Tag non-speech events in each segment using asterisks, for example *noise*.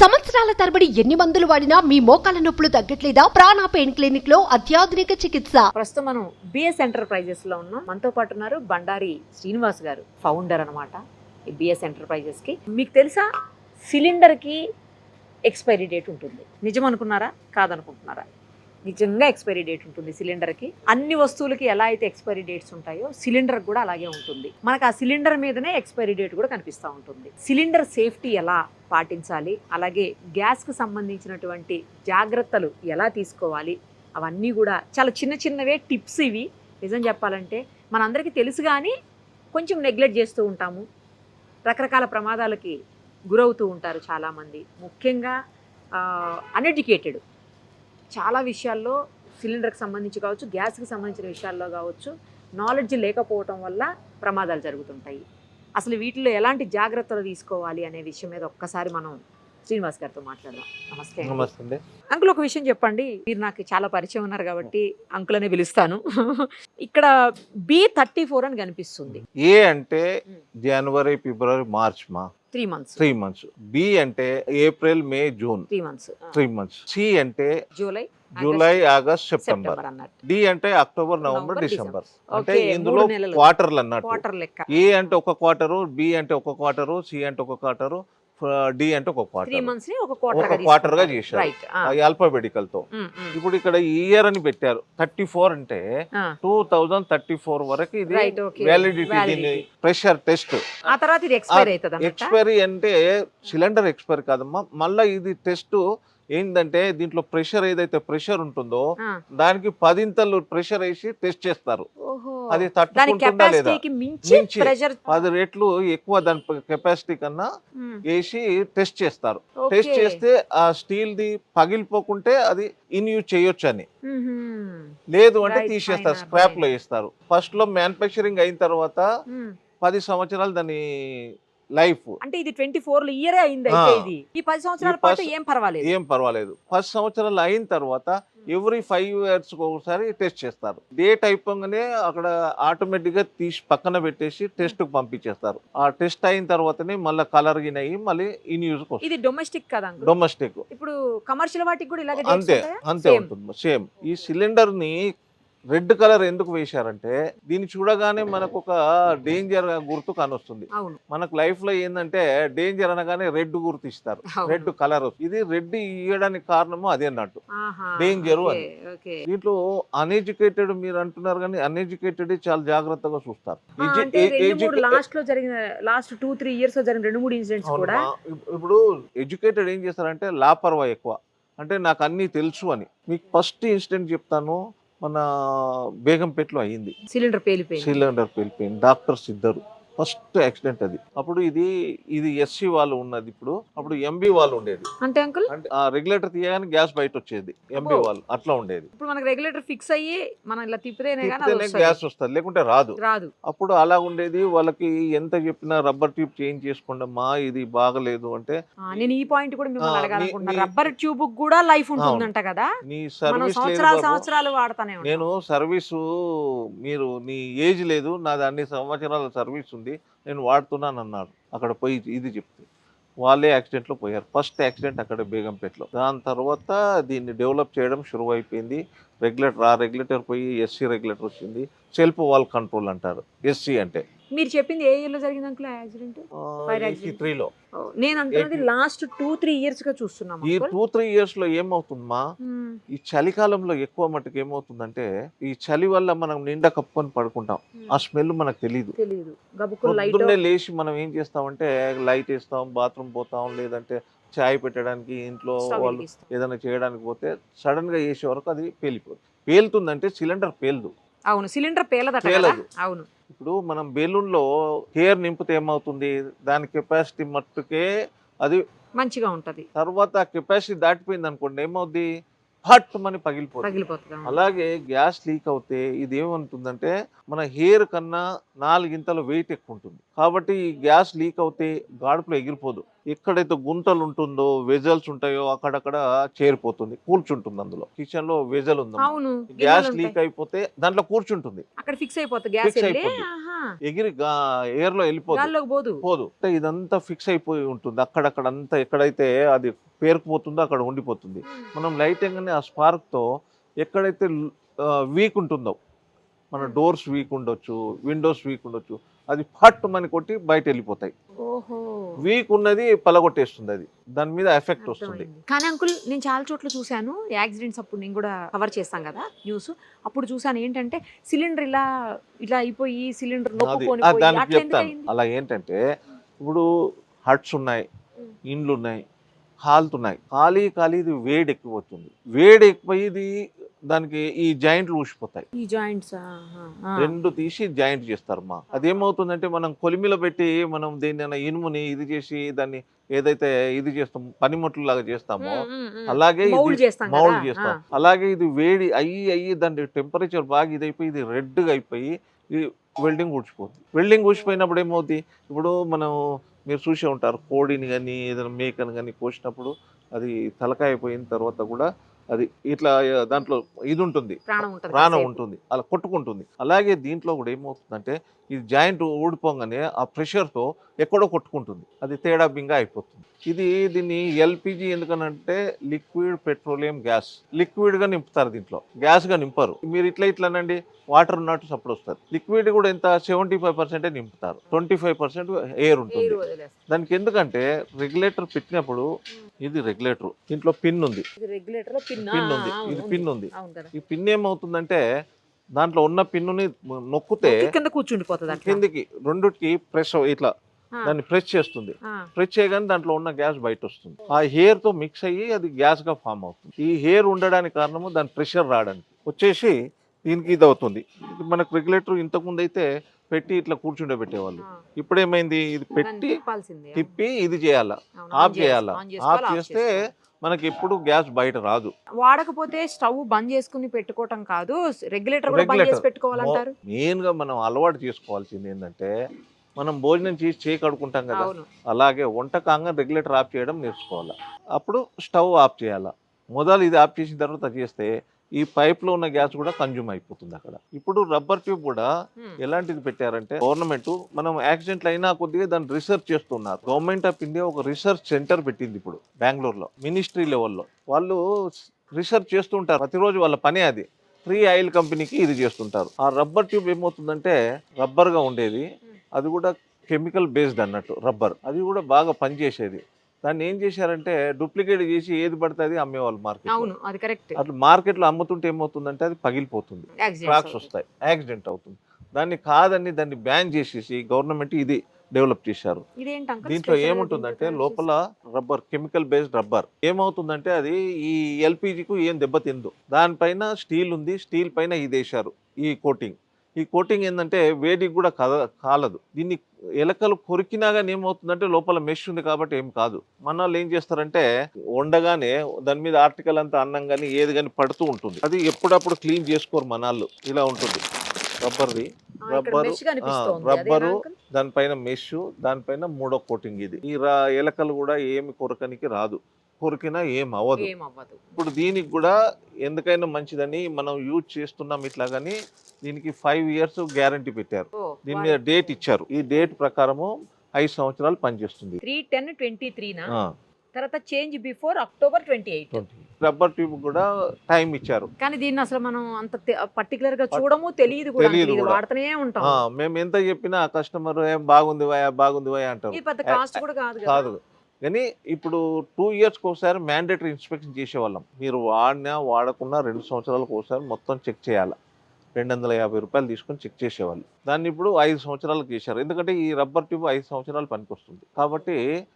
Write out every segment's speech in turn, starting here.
సంవత్సరాల తరబడి ఎన్ని మందులు వాడినా మీ మోకాల నొప్పులు తగ్గట్లేదా? ప్రాణ పెయిన్ క్లినిక్లో అత్యాధునిక చికిత్స. ప్రస్తుతం మనం బిఎస్ ఎంటర్ప్రైజెస్లో ఉన్నాం. మనతో పాటు ఉన్నారు బండారి శ్రీనివాస్ గారు ఫౌండర్ అనమాట ఈ బిఎస్ ఎంటర్ప్రైజెస్కి. మీకు తెలుసా? సిలిండర్కి ఎక్స్పైరీ డేట్ ఉంటుంది. నిజం అనుకున్నారా కాదనుకుంటున్నారా? నిజంగా ఎక్స్పైరీ డేట్ ఉంటుంది సిలిండర్కి. అన్ని వస్తువులకి ఎలా అయితే ఎక్స్పైరీ డేట్స్ ఉంటాయో సిలిండర్ కూడా అలాగే ఉంటుంది. మనకు ఆ సిలిండర్ మీదనే ఎక్స్పైరీ డేట్ కూడా కనిపిస్తూ ఉంటుంది. సిలిండర్ సేఫ్టీ ఎలా పాటించాలి? అలాగే గ్యాస్కి సంబంధించినటువంటి జాగ్రత్తలు ఎలా తీసుకోవాలి? అవన్నీ కూడా చాలా చిన్న చిన్నవే టిప్స్ ఇవి. నిజం చెప్పాలంటే మనందరికీ తెలుసు కానీ కొంచెం నెగ్లెక్ట్ చేస్తూ ఉంటాము. రకరకాల ప్రమాదాలకి గురవుతూ ఉంటారు చాలామంది. ముఖ్యంగా అన్ఎడ్యుకేటెడ్ చాలా విషయాల్లో సిలిండర్కి సంబంధించి కావచ్చు గ్యాస్కి సంబంధించిన విషయాల్లో కావచ్చు నాలెడ్జ్ లేకపోవటం వల్ల ప్రమాదాలు జరుగుతుంటాయి. అసలు వీటిలో ఎలాంటి జాగ్రత్తలు తీసుకోవాలి అనే విషయం మీద ఒక్కసారి మనం శ్రీనివాస్ గారితో మాట్లాడదాం. నమస్తే. నమస్తే అంకుల్ ఒక విషయం చెప్పండి. మీరు నాకు చాలా పరిచయం ఉన్నారు కాబట్టి అంకుల్ అనే పిలుస్తాను. *laughs* ఇక్కడ బి థర్టీ ఫోర్ అని కనిపిస్తుంది. ఏ అంటే జనవరి ఫిబ్రవరి మార్చ్ మా. Three months three months B అంటే April May June three months three months C అంటే July July August September D అంటే అక్టోబర్ నవంబర్ డిసెంబర్. అంటే ఇందులో. క్వార్టర్లు అన్నట్టు. ఏ అంటే ఒక క్వార్టరు బి అంటే ఒక క్వార్టరు సి అంటే ఒక క్వార్టరు డి అంటే ఒక క్వార్టర్ ఒక క్వార్టర్గా చేశారు. ఆల్ఫాబెటికల్తో ఇప్పుడు ఇక్కడ ఇయర్ అని పెట్టారు. థర్టీ ఫోర్ అంటే టూ థౌజండ్ థర్టీ ఫోర్ వరకు ఇది వ్యాలిడిటీ ప్రెషర్ టెస్ట్ ఆ తర్వాత ఇది ఎక్స్పైర్ ఎక్స్పైరీ అంటే సిలిండర్ ఎక్స్పైరీ కాదమ్మా. మళ్ళీ ఇది టెస్ట్ ఏంటంటే దీంట్లో ప్రెషర్ ఏదైతే ప్రెషర్ ఉంటుందో దానికి పదింతలు ప్రెషర్ వేసి టెస్ట్ చేస్తారు. అది తట్టుకుంటుందా లేదా? మించి పది రెట్లు ఎక్కువ దాని కెపాసిటీ కన్నా వేసి టెస్ట్ చేస్తారు. టెస్ట్ చేస్తే ఆ స్టీల్ ది పగిలిపోకుంటే అది ఇన్ యూజ్ చేయొచ్చు అని లేదు అంటే తీసేస్తారు స్క్రాప్లో. వేస్తారు. ఫస్ట్లో మ్యానుఫ్యాక్చరింగ్ అయిన తర్వాత పది సంవత్సరాలు దాని లైఫ్. అంటే ఇది ట్వంటీ ఫోర్ ఇయరే అయింది. ఇది. ఈ పది సంవత్సరాల పాటు ఏం పర్వాలేదు. ఏం పర్వాలేదు. పది సంవత్సరాలు అయిన తర్వాత ఎవ్రీ ఫైవ్ ఇయర్స్ ఒకసారి టెస్ట్ చేస్తారు. డేట్ అయిపోగానే అక్కడ ఆటోమేటిక్గా తీసి పక్కన పెట్టేసి టెస్ట్కు పంపించేస్తారు. ఆ టెస్ట్ అయిన తర్వాతనే మళ్ళీ కలర్ గిన్ అయ్యి మళ్ళీ ఇన్ యూజ్ ఇది డొమెస్టిక్ కదా? డొమెస్టిక్. ఇప్పుడు కమర్షియల్ వాటికి కూడా ఇలాగే అంతే అంతే ఉంటుంది. సేమ్. ఈ సిలిండర్ని రెడ్ కలర్ ఎందుకు వేశారంటే దీన్ని చూడగానే మనకు ఒక డేంజర్ గుర్తు కానొస్తుంది. మనకు లైఫ్లో ఏంటంటే డేంజర్ అనగానే రెడ్ గుర్తు ఇస్తారు. రెడ్ కలర్ ఇది రెడ్ ఇవ్వడానికి కారణము అదే అన్నట్టు. ఓకే, అని. దీంట్లో అన్ఎడ్యుకేటెడ్ మీరు అంటున్నారు కానీ అన్ఎడ్యుకేటెడ్ చాలా జాగ్రత్తగా చూస్తారు. లాస్ట్లో జరిగిన లాస్ట్ టూ త్రీ ఇయర్స్లో జరిగిన రెండు మూడు ఇన్సిడెంట్స్ కూడా. ఇప్పుడు ఎడ్యుకేటెడ్ ఏం చేస్తారంటే లాపర్వా ఎక్కువ. అంటే నాకు అన్నీ తెలుసు అని. మీకు ఫస్ట్ ఇన్సిడెంట్ చెప్తాను. మన బేగంపేటలో అయ్యింది. సిలిండర్ పేలిపోయింది. సిలిండర్ పేలిపోయింది. డాక్టర్స్ ఇద్దరు. ఫస్ట్ యాక్సిడెంట్ అది. అప్పుడు ఇది ఇది ఎస్సీ వాళ్ళు ఉన్నది ఇప్పుడు. అప్పుడు ఎంబీ వాళ్ళు ఉండేది. అంటే అంకుల్? అంటే ఆ రెగ్యులేటర్ తీయగానే గ్యాస్ బయట వచ్చేది. ఎంబీ. వాళ్ళు అట్లా ఉండేది. ఇప్పుడు మనకి రెగ్యులేటర్ ఫిక్స్ అయ్యి మనం ఇలా తిప్పితేనే కానీ అది తిప్పితేనే వస్తది. గ్యాస్ వస్తుంది. లేకుంటే రాదు. రాదు. అప్పుడు అలా ఉండేది. వాళ్ళకి ఎంత చెప్పినా రబ్బర్ ట్యూబ్ చేంజ్ చేసుకోండి మా ఇది బాగలేదు అంటే ఆ, నేను ఈ పాయింట్ కూడా మిమ్మల్ని ఆ, అడగాలనుకుంటున్నా మీ- రబ్బర్ ట్యూబ్ కూడా లైఫ్ ఉంటుందంట కదా? నీ మనం సర్వీస్ లేదు సంవత్సరాలు బాబు. సంవత్సరాలు వాడతానే ఉంటాం. నేను సర్వీసు మీరు నీ ఏజ్ లేదు. నాది అన్ని సంవత్సరాల సర్వీస్ ఉంది. నేను వాడుతున్నాను అన్నాడు అక్కడ పోయి ఇది చెప్తే. వాళ్ళే యాక్సిడెంట్లో పోయారు. ఫస్ట్ యాక్సిడెంట్ అక్కడ బేగంపేటలో. దాని తర్వాత దీన్ని డెవలప్ చేయడం షురువు అయిపోయింది రెగ్యులేటర్ ఆ రెగ్యులేటర్ పోయి ఎస్సీ రెగ్యులేటర్ వచ్చింది. సెల్ఫ్ వాల్ కంట్రోల్ అంటారు. ఎస్సీ అంటే. మీరు చెప్పింది ఏ ఇయర్లో జరిగింది అంకుల్ యాక్సిడెంట్. త్రీలో. నేను లాస్ట్ టూ త్రీ ఇయర్స్గా చూస్తున్నాం ఈ. టూ త్రీ ఇయర్స్లో ఏమవుతుందమ్మా? మ్మ్. ఈ చలికాలంలో ఎక్కువ మటుకు ఏమవుతుందంటే ఈ చలి వల్ల మనం నిండా కప్పుకొని పడుకుంటాం. ఆ స్మెల్ మనకు తెలియదు పొద్దున్నే లేచి మనం ఏం చేస్తామంటే లైట్ వేస్తాం బాత్రూమ్ పోతాం లేదంటే చాయ్ పెట్టడానికి ఇంట్లో వాళ్ళు ఏదైనా చేయడానికి పోతే సడన్గా వేసే వరకు అది పేలిపోతుంది పేలుతుందంటే సిలిండర్ పేలదు. అవును సిలిండర్ పేలదట పేలదు. అవును. ఇప్పుడు మనం బెలూన్లో ఎయిర్ నింపితే ఏమవుతుంది? దాని కెపాసిటీ మట్టుకే అది మంచిగా ఉంటది. తర్వాత కెపాసిటీ దాటిపోయింది అనుకోండి ఏమవుద్ది? హట్ మని పగిలిపోతుంది. అలాగే గ్యాస్ లీక్ అవుతే ఇది ఏమంటుందంటే మన హెయిర్ కన్నా నాలుగింతల వెయిట్ ఎక్కువ ఉంటుంది. కాబట్టి ఈ గ్యాస్ లీక్ అవుతే గాడుపులో ఎగిరిపోదు. ఎక్కడైతే గుంతలు ఉంటుందో వెజల్స్ ఉంటాయో అక్కడక్కడ చేరిపోతుంది కూర్చుంటుంది అందులో. కిచెన్లో వెజల్ ఉంది గ్యాస్ లీక్. అయిపోతే దాంట్లో కూర్చుంటుంది. అక్కడ ఫిక్స్ అయిపోతుంది అయిపోద్ది. ఆహా. ఎగిరి ఎయిర్లో వెళ్ళిపోతుంది గాల్లోకి పోదు. అంటే ఇదంతా ఫిక్స్ అయిపోయి ఉంటుంది. అక్కడక్కడ అంతా ఎక్కడైతే అది పేరుకుపోతుందో అక్కడ ఉండిపోతుంది. మనం లైట్ వేయగానే ఆ స్పార్క్తో ఎక్కడైతే వీక్ ఉంటుందో మన డోర్స్ వీక్ ఉండొచ్చు విండోస్ వీక్ ఉండొచ్చు అది ఫట్ మని కొట్టి బయట వెళ్ళిపోతాయి ఓహో. వీక్ ఉన్నది పలగొట్టేస్తుంది అది. దాని మీద ఎఫెక్ట్ వస్తుంది. కానీ అంకుల్ నేను చాలా చోట్ల చూశాను. యాక్సిడెంట్స్ అప్పుడు నేను కూడా కవర్ చేస్తాం కదా న్యూస్. అప్పుడు చూసాను ఏంటంటే సిలిండర్ ఇలా ఇలా అయిపోయి సిలిండర్ దానికి చెప్తాను? అలా ఏంటంటే ఇప్పుడు హట్స్ ఉన్నాయి. ఇండ్లు ఉన్నాయి కాలుతున్నాయి. ఖాళీ ఖాళీ ఇది వేడి ఎక్కువవుతుంది వేడి ఎక్కువై ఇది దానికి ఈ జాయింట్లు ఊసిపోతాయి. ఈ జాయింట్స్ రెండు తీసి జాయింట్ చేస్తారు మా. అదేమవుతుందంటే మనం కొలిమిలో పెట్టి మనం దేని ఇనుముని ఇది చేసి దాన్ని ఏదైతే ఇది చేస్తాం పనిముట్లు లాగా చేస్తామో అలాగే మౌల్డ్ చేస్తాం. అలాగే ఇది వేడి అయ్యి అయ్యి దాని టెంపరేచర్ బాగా ఇదైపోయి ఇది రెడ్గా అయిపోయి వెల్డింగ్ ఊడ్చిపోతుంది వెల్డింగ్ ఊడ్చిపోయినప్పుడు ఏమవుతుంది ఇప్పుడు మనం మీరు చూసే ఉంటారు కోడిని కానీ ఏదైనా మేకని కానీ కోసినప్పుడు అది తలకాయ అయిపోయిన తర్వాత కూడా అది ఇట్లా దాంట్లో ఇది ఉంటుంది ప్రాణం ఉంటుంది. అలా కొట్టుకుంటుంది. అలాగే దీంట్లో కూడా ఏమవుతుందంటే ఈ జాయింట్ ఊడిపోగానే ఆ ప్రెషర్తో ఎక్కడో కొట్టుకుంటుంది. అది తేడా బింగా అయిపోతుంది. ఇది దీన్ని ఎల్పిజి ఎందుకనంటే లిక్విడ్ పెట్రోలియం గ్యాస్. లిక్విడ్గా నింపుతారు దీంట్లో. గ్యాస్గా నింపరు. మీరు ఇట్లా ఇట్లానండి వాటర్ ఉన్నట్టు సప్పుడు వస్తుంది. లిక్విడ్ కూడా ఎంత సెవెంటీ ఫైవ్ పర్సెంటే నింపుతారు. ట్వంటీ ఫైవ్ పర్సెంట్ ఎయిర్ ఉంటుంది. దానికి ఎందుకంటే రెగ్యులేటర్ పెట్టినప్పుడు ఇది రెగ్యులేటర్. దీంట్లో పిన్ ఉంది. ఇది రెగ్యులేటర్ పిన్ ఉంది ఇది పిన్ ఉంది అవును కదా. ఈ పిన్ ఏమవుతుందంటే దాంట్లో ఉన్న పిన్నుని నొక్కితే నొక్కి కింద కూర్చుండిపోతుంది కిందికి రెండుకి ప్రెస్ ఇట్లా దాన్ని ప్రెస్ చేస్తుంది. ప్రెస్ చేయగానే దాంట్లో ఉన్న గ్యాస్ బయట వస్తుంది ఆ హెయిర్తో మిక్స్ అయ్యి అది గ్యాస్గా ఫామ్ అవుతుంది. ఈ హెయిర్ ఉండడానికి కారణము దాని ప్రెషర్ రావడానికి. వచ్చేసి దీనికి ఇది అవుతుంది ఇది మనకు రెగ్యులేటర్ ఇంతకు ముందు అయితే పెట్టి ఇట్లా కూర్చుండే పెట్టేవాళ్ళు ఆ. ఇప్పుడు ఏమైంది ఇది పెట్టి. తిప్పి ఇది చేయాలా? ఆఫ్ చేయాలి, ఆఫ్ చేస్తే. మనకి ఎప్పుడు గ్యాస్ బయట రాదు. వాడకపోతే స్టవ్ బంద్ చేసుకుని పెట్టుకోవటం కాదు. రెగ్యులేటర్ కూడా బంద్ చేసి Regulator. పెట్టుకోవాలంటారు. మెయిన్గా మనం అలవాటు చేసుకోవాల్సింది ఏంటంటే మనం భోజనం చేసి చేయి కడుక్కుంటాం కదా అలాగే వంట కాగా రెగ్యులేటర్ ఆఫ్ చేయడం నేర్చుకోవాలి. అప్పుడు స్టవ్ ఆఫ్ చేయాలా. మొదలు ఇది ఆఫ్ చేసిన తర్వాత చేస్తే ఈ పైప్లో ఉన్న గ్యాస్ కూడా కన్జ్యూమ్ అయిపోతుంది అక్కడ. ఇప్పుడు రబ్బర్ ట్యూబ్ కూడా. ఎలాంటిది పెట్టారంటే గవర్నమెంట్ మనం యాక్సిడెంట్లు అయినా కొద్దిగా దాన్ని రీసెర్చ్ చేస్తున్నారు. గవర్నమెంట్ ఆఫ్ ఇండియా ఒక రీసెర్చ్ సెంటర్ పెట్టింది ఇప్పుడు బెంగళూరులో మినిస్ట్రీ లెవెల్లో. వాళ్ళు రీసెర్చ్ చేస్తుంటారు. ప్రతిరోజు వాళ్ళ పని అది. ఫ్రీ ఆయిల్ కంపెనీకి ఇది చేస్తుంటారు. ఆ రబ్బర్ ట్యూబ్ ఏమవుతుందంటే రబ్బర్గా ఉండేది అది కూడా కెమికల్ బేస్డ్ అన్నట్టు రబ్బర్. అది కూడా బాగా పనిచేసేది. దాన్ని ఏం చేశారంటే డూప్లికేట్ చేసి ఏది పడితే అది అమ్మేవాళ్ళు మార్కెట్ అవును అది కరెక్ట్. అట్లా మార్కెట్లో అమ్ముతుంటే ఏమవుతుందంటే అది పగిలిపోతుంది. క్రాక్స్ వస్తాయి. యాక్సిడెంట్ అవుతుంది. దాన్ని కాదని దాన్ని బ్యాన్ చేసేసి గవర్నమెంట్ ఇది డెవలప్ చేశారు. దీంట్లో ఏముంటుందంటే లోపల రబ్బర్ కెమికల్ బేస్డ్ రబ్బర్ ఏమవుతుందంటే అది ఈ ఎల్పిజికు ఏం దెబ్బతిందు. దానిపైన స్టీల్ ఉంది స్టీల్ పైన ఇది వేశారు ఈ కోటింగ్ ఈ కోటింగ్ ఏంటంటే వేడికి కూడా కద కాలదు. దీన్ని ఎలకలు కొరికినా కానీ ఏమవుతుందంటే లోపల మెష్ ఉంది కాబట్టి ఏం కాదు. మన వాళ్ళు ఏం చేస్తారంటే వండగానే దాని మీద ఆర్టికల్ అంతా అన్నం కానీ ఏది కానీ పడుతూ ఉంటుంది. అది ఎప్పుడప్పుడు క్లీన్ చేసుకోరు మనాళ్ళు ఇలా ఉంటుంది. రబ్బర్ది. Rubber, rubber? దానిపైన మెష్ దానిపైన మూడో కోటింగ్ ఇది. ఈ ఎలకలు కూడా ఏమి కొరకనికి రాదు. కొరికినా ఏం అవ్వదు ఇప్పుడు దీనికి కూడా ఎందుకైనా మంచిదని మనం యూజ్ చేస్తున్నాం ఇట్లా కానీ దీనికి ఫైవ్ ఇయర్స్ గ్యారంటీ పెట్టారు. దీని మీద డేట్ ఇచ్చారు. ఈ డేట్ ప్రకారము ఐదు సంవత్సరాలు పనిచేస్తుంది. త్రీ టెన్ ట్వంటీ త్రీనా తర్వాత change before October twenty eight 20. Rubber tube కూడా టైం ఇచ్చారు. కానీ దీన్ని అసలు మనం అంత పర్టికులర్గా చూడము తెలియదు కూడా కూడా. వాడుతూనే ఉంటాం మేము ఎంత చెప్పినా కస్టమర్ ఏం బాగుంది వయా బాగుంది వయా అంటారు. ఇది పెద్ద కాస్ట్ కూడా కాదు కదా. కాదు. కానీ ఇప్పుడు టూ ఇయర్స్కి ఒకసారి మ్యాండేటరీ ఇన్స్పెక్షన్ చేసేవాళ్ళం. మీరు వాడినా వాడకున్నా రెండు సంవత్సరాలకు ఒకసారి మొత్తం చెక్ చేయాలి. రెండు వందల యాభై రూపాయలు తీసుకొని చెక్ చేసేవాళ్ళు. దాన్ని ఇప్పుడు ఐదు సంవత్సరాలకు చేశారు. ఎందుకంటే ఈ రబ్బర్ ట్యూబ్ ఐదు సంవత్సరాలు పనికొస్తుంది. కాబట్టి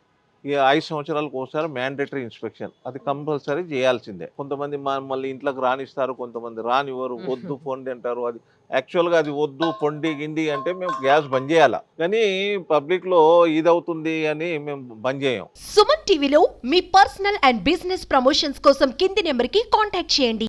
ఈ ఐదు సంవత్సరాలకు ఒకసారి మ్యాండేటరీ ఇన్స్పెక్షన్ అది కంపల్సరీ చేయాల్సిందే. కొంతమంది మళ్ళీ ఇంట్లోకి రానిస్తారు కొంతమంది రానివ్వరు. వద్దు పొండి అంటారు అది యాక్చువల్గా అది వద్దు పొండి గిండి అంటే మేము గ్యాస్ బంద్ చేయాలా? కానీ పబ్లిక్లో ఇది అవుతుంది అని మేము బంద్ చేయం. సుమన్ టీవీలో మీ పర్సనల్ అండ్ బిజినెస్ ప్రమోషన్స్ కోసం కింది నెంబర్కి కాంటాక్ట్ చేయండి.